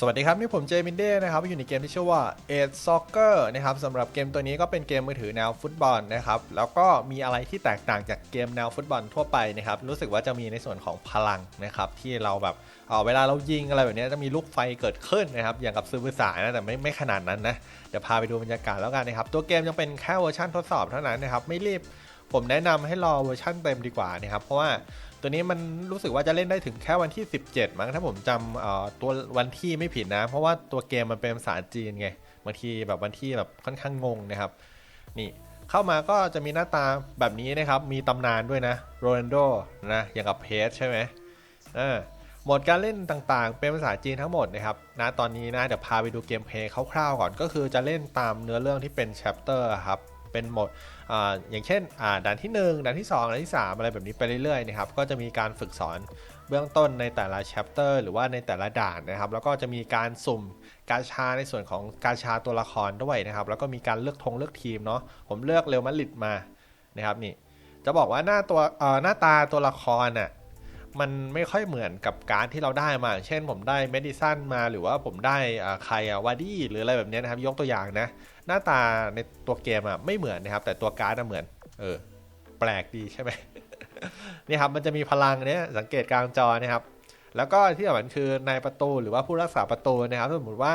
สวัสดีครับ นี่ผมเจมินเด้นะครับอยู่ในเกมที่ชื่อว่า e d Soccer นะครับสำหรับเกมตัวนี้ก็เป็นเกมมือถือแนวฟุตบอลนะครับแล้วก็มีอะไรที่แตกต่างจากเกมแนวฟุตบอลทั่วไปนะครับรู้สึกว่าจะมีในส่วนของพลังนะครับที่เราแบบเอ่อเวลาเรายิงอะไรแบบนี้จะมีลูกไฟเกิดขึ้นนะครับอย่างกับซูเปอร์สายนะแต่ไม่ไม่ขนาดนั้นนะเดี๋ยวพาไปดูบรรยากาศแล้วกันนะครับตัวเกมยังเป็นแค่เวอร์ชันทดสอบเท่านั้นนะครับไม่รีบ ผมแนะนำให้รอเวอร์ชันเต็มดีกว่านะครับ เพราะว่าตัวนี้มันรู้สึกว่าจะเล่นได้ถึงแค่วันที่ 17 มั้งถ้าผมจำตัววันที่ไม่ผิดนะ เพราะว่าตัวเกมมันเป็นภาษาจีนไงบางทีแบบวันที่แบบค่อนข้างงงนะครับ นี่เข้ามาก็จะมีหน้าตาแบบนี้นะครับ มีตำนานด้วยนะโรนัลโดนะอย่างกับเพสใช่ไหมเออโหมดการเล่นต่างๆ เป็นภาษาจีนทั้งหมดนะครับนะตอนนี้นะเดี๋ยวพาไปดูเกมเพลย์คร่าวๆก่อนก็คือจะเล่นตามเนื้อเรื่องที่เป็นแชปเตอร์ครับ เป็นโหมดออย่างเช่นด่านที่ 1ด่านที่ 2ด่านที่ 3 อะไรแบบนี้ไปเรื่อยๆนะครับก็จะมีการฝึกสอนเบื้องต้นในแต่ละ chapter หรือว่าในแต่ละด่านนะครับ แล้วก็จะมีการสุ่มกาชาในส่วนของกาชาตัวละครด้วยนะครับ แล้วก็มีการเลือกธงเลือกทีมเนาะผมเลือกเรอัลมาดริดมานะครับนี่จะบอกว่าหน้าตัวหน้าตาตัวละครน่ะ มันไม่ค่อยเหมือนกับการดที่เราได้มา เช่นผมได้เมดิสันมาหรือว่าผมได้ใครอะวาดี้หรืออะไรแบบนี้นะครับ ยกตัวอย่างนะ หน้าตาในตัวเกมอะไม่เหมือนนะครับ แต่ตัวการ์ดอะเหมือน เออ แปลกดีใช่ไหมนี่ครับมันจะมีพลังเนี้ยสังเกตกลางจอนะครับ แล้วก็ที่สำคัญคือนายประตูหรือว่าผู้รักษาประตูนะครับสมมติว่า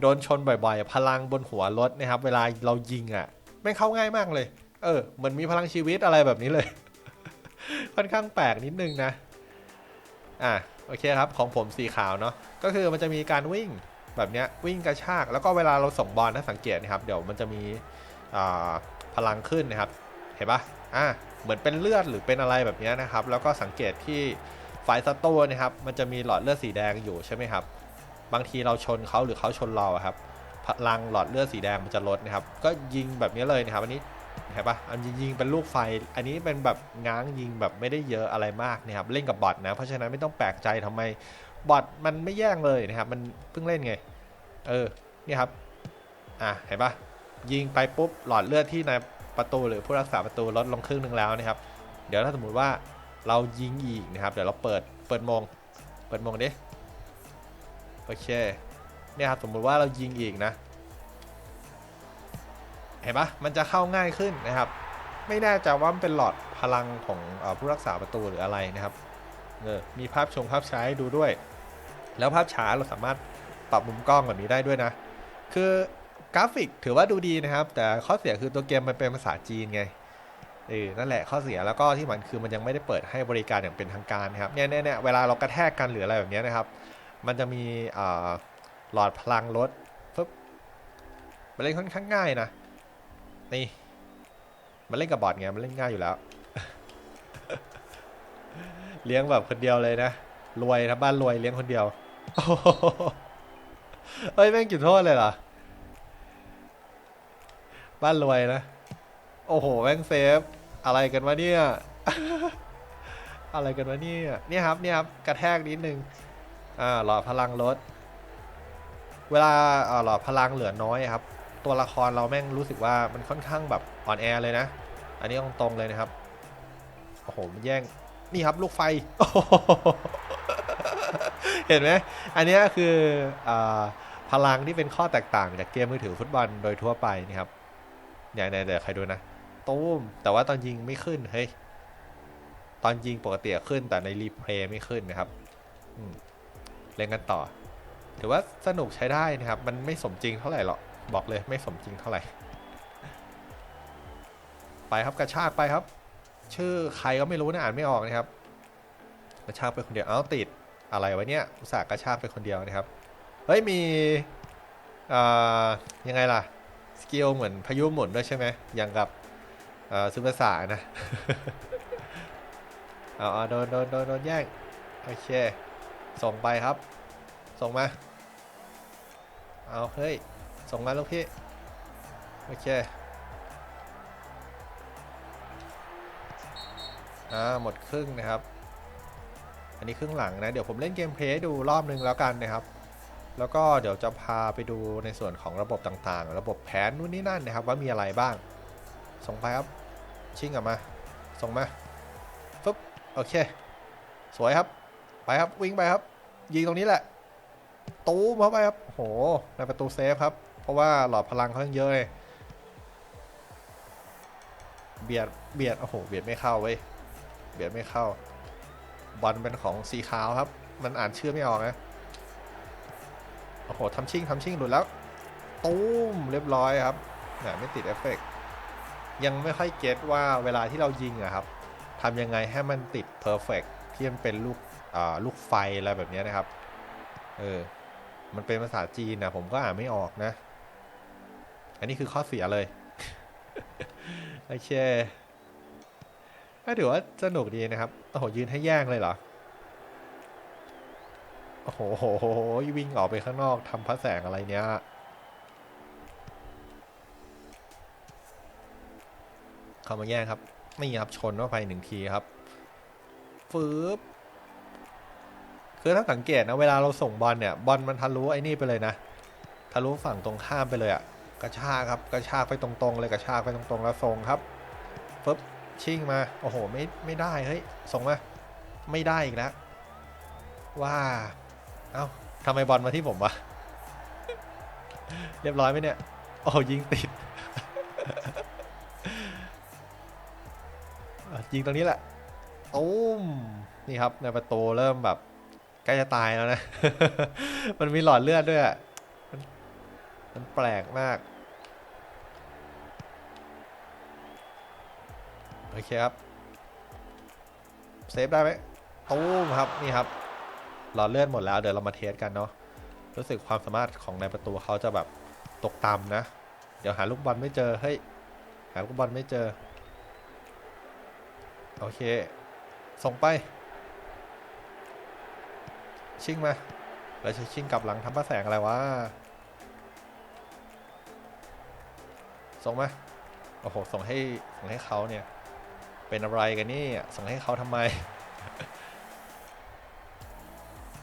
โดนชนบ่อยๆ พลังบนหัวรถนะครับ เวลาเรายิงอะ่ะไม่เข้าง่ายมากเลย เออเหมือนมีพลังชีวิตอะไรแบบนี้เลย ค่อนข้างแปลกนิดนึงนะ อะโอเคครับของผมสีขาวเนาะก็คือมันจะมีการวิ่งแบบเนี้ยวิ่งกระชากแล้วก็เวลาเราส่งบอลถ้าสังเกตนะครับ เดี๋ยวมันจะมีพลังขึ้นนะครับ เห็นปะอ่าเหมือนเป็นเลือดหรือเป็นอะไรแบบนี้นะครับ แล้วก็สังเกตที่ไฟสตนนะครับ มันจะมีหลอดเลือดสีแดงอยู่ใช่ไหมครับ บางทีเราชนเขาหรือเขาชนเราครับพลังหลอดเลือดสีแดงมันจะลดนะครับ ก็ยิงแบบนี้เลยนะครับอันนี้ เห็นปะอันนี้ยิงเป็นลูกไฟ อันนี้เป็นแบบง้างยิงแบบไม่ได้เยอะอะไรมากนะครับ เล่นกับบอทนะ เพราะฉะนั้นไม่ต้องแปลกใจทำไมบอทมันไม่แย่งเลยนะครับ มันเพิ่งเล่นไง เออ นี่ครับ อะ เห็นปะยิงไปปุ๊บ หลอดเลือดที่ในประตูหรือผู้รักษาประตูลดลงครึ่งหนึ่งแล้วนะครับ เดี๋ยวถ้าสมมุติว่าเรายิงอีกนะครับ เดี๋ยวเราเปิด เปิดโมง เปิดโมงดิ โอเค เนี่ยครับ สมมุติว่าเรายิงอีกนะ เห็นปะมันจะเข้าง่ายขึ้นนะครับ ไม่แน่ใจว่ามันเป็นหลอดพลังของอผู้รักษาประตูหรืออะไรนะครับเออมีภาพชงภาพช้าให้ดูด้วย แล้วภาพช้าเราสามารถปรับมุมกล้องแบบนี้ได้ด้วยนะ คือกราฟิกถือว่าดูดีนะครับ แต่ข้อเสียคือตัวเกมมันเป็นภาษาจีนไงเออนั่นแหละข้อเสียแล้วก็ที่มันคือมันยังไม่ได้เปิดให้บริการอย่างเป็นทางการนะครับเนี่ยเนี่ยเนี่ยเวลาเรากระแทกกันหรืออะไรแบบนี้นะครับ มันจะมีหลอดพลังลดปึ๊บมันเล่นค่อนข้างง่ายนะ นี่มันเล่นกับบอทไงมันเล่นง่ายอยู่แล้ว เลี้ยงแบบคนเดียวเลยนะ รวยนะบ้านรวยเลี้ยงคนเดียวเฮ้ยแม่งจุดโทษเลยเหรอ บ้านรวยนะ โอ้โหแม่งเซฟ อะไรกันวะเนี่ย อะไรกันวะเนี่ย เนี่ยครับเนี่ยครับกระแทกนิดนึง อ่าหลอดพลังลด เวลาอ่าหลอดพลังเหลือน้อยครับ ตัวละครเราแม่งรู้สึกว่ามันค่อนข้างแบบอ่อนแอเลยนะ อันนี้ตรงๆเลยนะครับ โอ้โหมันแย่ง นี่ครับลูกไฟ เห็นไหม อันนี้คืออพลังที่เป็นข้อแตกต่างจากเกมมือถือฟุตบอลโดยทั่วไปนะครับอย่างไหนเดี๋ยวใครดูนะตูมแต่ว่าตอนยิงไม่ขึ้น เฮ้ย ตอนยิงปกติขึ้นแต่ในรีเพลย์ไม่ขึ้นนะครับเล่นกันต่อ ถือว่าสนุกใช้ได้นะครับ มันไม่สมจริงเท่าไหร่หรอก บอกเลยไม่สมจริงเท่าไหร่ ไปครับกระชากไปครับ ชื่อใครก็ไม่รู้นะอ่านไม่ออกนะครับ กระชากไปคนเดียวเอาติดอะไรวะเนี่ยอุตส่าห์กระชากไปคนเดียวนะครับเฮ้ยมีเอ่อยังไงล่ะสกิลเหมือนพายุหมุนด้วยใช่ไหมอย่างกับซูเปอร์สานะอาเอาโดนโดนโดนโดนแย่งโอเค ส่งไปครับ ส่งมา เอาเฮ้ย ส่งมาลูกพี่ โอเคอ่าหมดครึ่งนะครับ อันนี้ครึ่งหลังนะ เดี๋ยวผมเล่นเกมเพลย์ดูรอบนึงแล้วกันนะครับ แล้วก็เดี๋ยวจะพาไปดูในส่วนของระบบต่างๆ ระบบแผนนู่นนี่นั่นนะครับ ว่ามีอะไรบ้าง ส่งไปครับ ชิงกลับมา ส่งมาฟึบโอเค สวยครับ ไปครับวิ่งไปครับ ยิงตรงนี้แหละ ตูมเข้าไปครับโอ้โหในประตูเซฟครับ เพราะว่าหลอดพลังเขายังเยอะเลยเบียดเบียดโอ้โหเบียดไม่เข้าเว้ยเบียดไม่เข้า บอลเป็นของสีขาวครับ มันอ่านชื่อไม่ออกนะโอ้โหทำชิ่งทำชิ่งหลุดแล้วตูมเรียบร้อยครับเนี่ยไม่ติดเอฟเฟกต์ยังไม่ค่อยเก็ตว่าเวลาที่เรายิงอะครับทำยังไงให้มันติดเพอร์เฟกที่มันเป็นลูกลูกไฟอะไรแบบนี้นะครับ เออ มันเป็นภาษาจีนนะผมก็อ่านไม่ออกนะ อันนี้คือข้อเสียเลย โอเคก็ถือว่าสนุกดีนะครับ โอ้โหยืนให้แย่งเลยเหรอ โอ้โหวิ่งออกไปข้างนอกทำพระแสงอะไรเนี้ยเข้ามาแย่งครับนี่ครับชนเข้าไปหนึ่งทีครับฟืบคือถ้าสังเกตนะเวลาเราส่งบอลเนี่ยบอลมันทะลุไอ้นี่ไปเลยนะ ทะลุฝั่งตรงข้ามไปเลยอะ กระชากครับกระชากไปตรงๆเลยกระชากไปตรงๆแล้วส่งครับปึ๊บชิ่งมาโอ้โหไม่ไม่ได้เฮ้ยส่งมาไม่ได้อีกแล้วว่าเอ้าทำไมบอลมาที่ผมวะเรียบร้อยไหมเนี่ยโอ้ยิงติดยิงตรงนี้แหละตุ้มนี่ครับในประตูเริ่มแบบใกล้จะตายแล้วนะ มันมีหลอดเลือดด้วยมันแปลกมาก โอเคครับ เซฟได้ไหมตู้มครับ นี่ครับหลอดเลือดหมดแล้ว เดี๋ยวเรามาเทสกันเนาะ รู้สึกความสามารถของในประตูเขาจะแบบตกต่ำนะ เดี๋ยวหาลูกบอลไม่เจอ เฮ้ย หาลูกบอลไม่เจอ โอเค ส่งไป ชิงมา แล้วจะชิงกลับหลังทำพระแสงอะไรวะ ส่งมา โอ้โห ส่งให้ ส่งให้เขาเนี่ย เป็นอะไรกันนี่ส่งให้เขาทำไม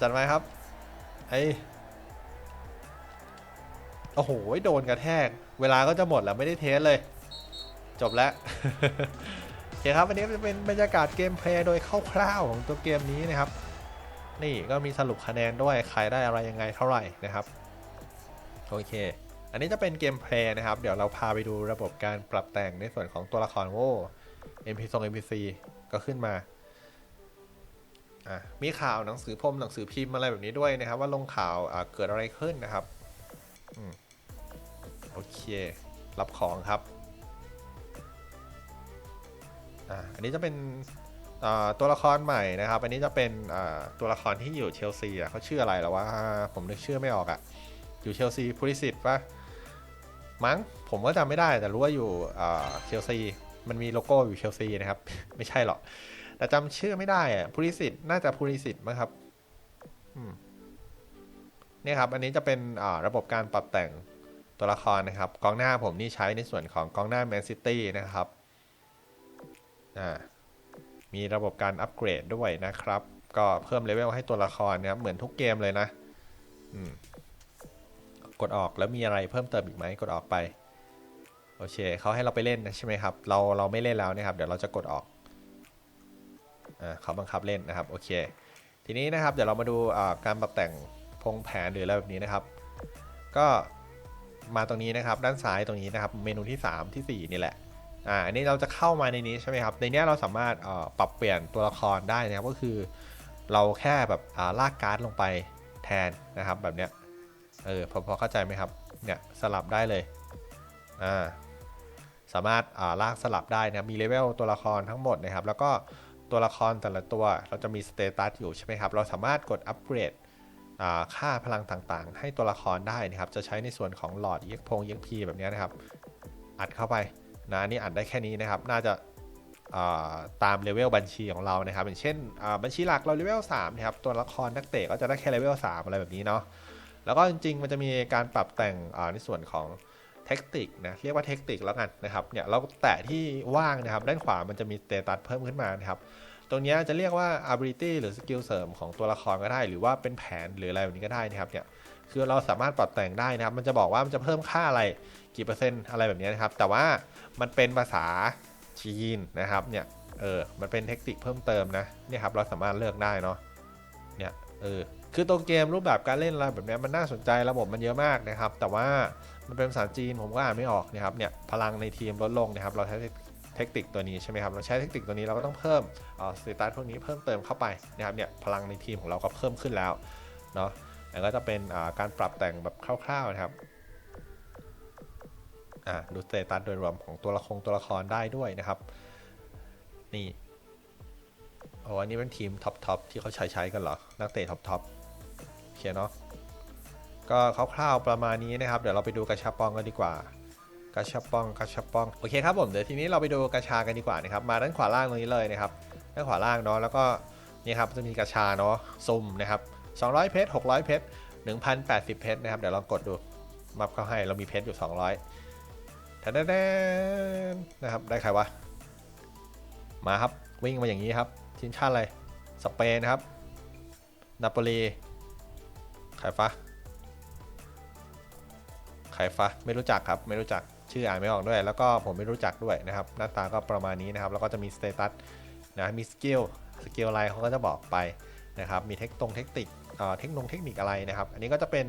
จัดไหมครับ ไอโอ้โห โดนกระแทก เวลาก็จะหมดแล้วไม่ได้เทสเลย จบแล้วโอเคครับ วันนี้จะเป็นบรรยากาศเกมเพลย์โดยคร่าวๆของตัวเกมนี้นะครับ นี่ก็มีสรุปคะแนนด้วย ใครได้อะไรยังไงเท่าไหร่นะครับ โอเค อันนี้จะเป็นเกมเพลย์นะครับ เดี๋ยวเราพาไปดูระบบการปรับแต่งในส่วนของตัวละครโว้ NPC NPC ก็ขึ้นมาอะมีข่าวหนังสือพมหนังสือพิมพ์อะไรแบบนี้ด้วยนะครับ ว่าลงข่าวเกิดอะไรขึ้นนะครับอโอเค รับของครับอ่าอันนี้จะเป็นตัวละครใหม่นะครับ อันนี้จะเป็นตัวละครที่อยู่เชลซีอะเขาชื่ออะไรแล้วะผมนึกชื่อไม่ออกอะ อยู่เชลซีพูลิสิตปะมั้งผมก็จำไม่ได้แต่รู้ว่าอยู่เชลซี มันมีโลโก้อยู่เชลซีนะครับ ไม่ใช่หรอก แต่จำชื่อไม่ได้อะพูลิสิตน่าจะพูลิสิตมั้งครับนี่ครับ อันนี้จะเป็นระบบการปรับแต่งตัวละครนะครับกองหน้าผมนี่ใช้ในส่วนของกองหน้าแมนซิตี้นะครับมีระบบการอัปเกรดด้วยนะครับ ก็เพิ่มเลเวลให้ตัวละครนะครับเหมือนทุกเกมเลยนะกดออกแล้วมีอะไรเพิ่มเติมอีกไหมกดออกไป โอเคเขาให้เราไปเล่นใช่ไหมครับ เราเราไม่เล่นแล้วนะครับ เดี๋ยวเราจะกดออกอ่าเขาบังคับเล่นนะครับ โอเค ทีนี้นะครับ เดี๋ยวเรามาดูอ่าการปรับแต่งพงแผนหรืออะไรแบบนี้นะครับ ก็มาตรงนี้นะครับ ด้านซ้ายตรงนี้นะครับ เมนูที่ 3 ที่ 4 นี่แหละ อ่า อันนี้เราจะเข้ามาในนี้ใช่ไหมครับ ในนี้เราสามารถอ่อปรับเปลี่ยนตัวละครได้นะครับ ก็คือ เราแค่แบบอ่าลากการ์ดลงไปแทนนะครับ แบบเนี้ย เออพอพอเข้าใจไหมครับ เนี่ยสลับได้เลย อ่า สามารถลากสลับได้นะมีเลเวลตัวละครทั้งหมดนะครับ แล้วก็ตัวละครแต่ละตัวเราจะมีสเตตัสอยู่ใช่ไหมครับ เราสามารถกดอัปเกรดค่าพลังต่างๆ ให้ตัวละครได้นะครับ จะใช้ในส่วนของหลอดเย็กพงเย็กพีแบบนี้นะครับ อัดเข้าไปนะนี่อัดได้แค่นี้นะครับ น่าจะตามเลเวลบัญชีของเรานะครับ อย่างเช่นบัญชีหลักเราเลเวล3นะครับ ตัวละครนักเตะก็จะได้แค่เลเวล3อะไรแบบนี้เนาะ แล้วก็จริงๆ มันจะมีการปรับแต่งในส่วนของ เทคนิคนะเรียกว่าเทคนิคแล้วกันนะครับเนี่ยเราแตะที่ว่างนะครับ ด้านขวามันจะมีสเตตัสเพิ่มขึ้นมานะครับตรงนี้จะเรียกว่า ability หรือสกิลเสริมของตัวละครก็ได้ หรือว่าเป็นแผนหรืออะไรแบบนี้ก็ได้นะครับเนี่ยคือเราสามารถปรับแต่งได้นะครับ มันจะบอกว่ามันจะเพิ่มค่าอะไรกี่เปอร์เซ็นต์อะไรแบบนี้นะครับ แต่ว่ามันเป็นภาษาจีนนะครับเนี่ยเออมันเป็นเทคนิคเพิ่มเติมนะเนี่ยครับเราสามารถเลือกได้เนาะ เออคือตัวเกมรูปแบบการเล่นอะไรแบบนี้มันน่าสนใจระบบมันเยอะมากนะครับ แต่ว่ามันเป็นภาษาจีนผมก็อ่านไม่ออกนะครับเนี่ยพลังในทีมลดลงนะครับ เราใช้เทคนิคตัวนี้ใช่ไหมครับเราใช้เทคนิคตัวนี้เราก็ต้องเพิ่มสเตตัสพวกนี้เพิ่มเติมเข้าไปนะครับเนี่ยพลังในทีมของเราก็เพิ่มขึ้นแล้วเนาะแล้วก็จะเป็นการปรับแต่งแบบคร่าวๆนะครับดูสเตตัสโดยรวมของตัวละครตัวละครได้ด้วยนะครับ นี่ อ้อันนี้เป็นทีมท็อปทอปที่เขาใช้ใช้กันเหรอ นักเตะท็อปทอปโอเคเนาะ ก็คร่าวๆประมาณนี้นะครับ เดี๋ยวเราไปดูกระชับปองกันดีกว่ากระชับปองกระชับปอง โอเคครับผม เดี๋ยวทีนี้เราไปดูกระชากันดีกว่านะครับ มาด้านขวาล่างตรงนี้เลยนะครับด้านขวาล่างเนาะ แล้วก็นี่ครับจะมีกระชาเนาะซุ่มนะครับ 200 เพชร 600 เพชร 1,080 เพชรนะครับ เดี๋ยวลองกดดู มับเข้าให้ เรามีเพชรอยู่ 200แทนแนนะครับ ได้ใครวะ มาครับ วิ่งมาอย่างนี้ครับ ทีมชาติอะไร สเปนครับ นาโปลีไข่ฟ้าไข่ฟ้าไม่รู้จักครับ ไม่รู้จัก ชื่ออ่านไม่ออกด้วย แล้วก็ผมไม่รู้จักด้วยนะครับ หน้าตาก็ประมาณนี้นะครับ แล้วก็จะมีสเตตัสนะ มีสกิล สกิลอะไรเขาก็จะบอกไปนะครับ มีเทคตรงเทคนิคเทคโนเทคนิคอะไรนะครับ อันนี้ก็จะเป็น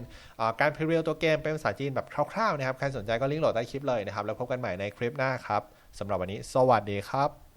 การพรีวิวตัวเกมเป็นภาษาจีนแบบคร่าวๆนะครับ ใครสนใจก็ลิงก์โหลดใต้คลิปเลยนะครับ แล้วพบกันใหม่ในคลิปหน้าครับสำหรับวันนี้ สวัสดีครับ